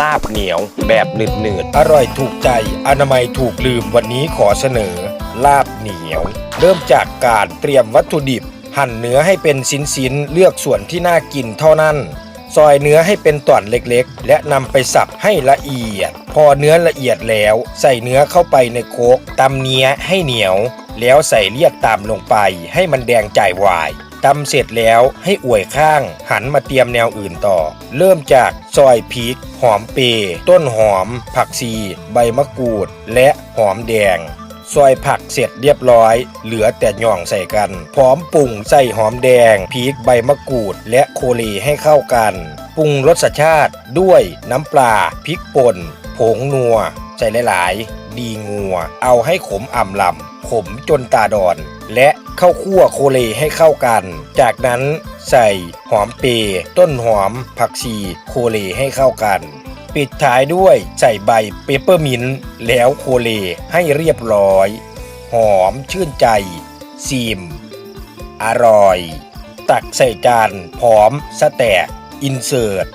ลาบเหนียว แบบหนืดหนืดอร่อยถูกใจ อนามัยถูกลืมวันนี้ขอเสนอ ลาบเหนียว เริ่มจากการเตรียมวัตถุดิบ หั่นเนื้อให้เป็นชิ้นๆเลือกส่วนที่น่ากินเท่านั้นซอยเนื้อให้เป็นต่อนเล็กๆ และนำไปสับให้ละเอียด พอเนื้อละเอียดแล้ว ใส่เนื้อเข้าไปในโคกตำเนื้อให้เหนียว แล้วใส่เลียกตามลงไปให้มันแดงจ่ายวาย ตำเสร็จแล้วให้อวยข้าง หันมาเตรียมแนวอื่นต่อ เริ่มจากซอยพริก หอมเปรย์ต้นหอม ผักชีใบมะกรูด และหอมแดงซอยผักเสร็จเรียบร้อย เหลือแต่หย่องใส่กัน พร้อมปรุงใส่หอมแดงพริกใบมะกรูด และโคเลให้เข้ากัน ปรุงรสชาติด้วยน้ำปลาพริกป่น ผงนัว ใส่หลาย ๆ ดีงัว เอาให้ขมอ่ำลำขมจนตาดอน และ ข้าวคั่วโคเลให้เข้ากัน จากนั้นใส่หอมเปรย์ต้นหอมผักชีโคเลให้เข้ากัน ปิดท้ายด้วยใส่ใบเปปเปอร์มินต์แล้วโคเลให้เรียบร้อย หอมชื่นใจซีม อร่อย ตักใส่จานพร้อมสแต็กอินเสิร์ต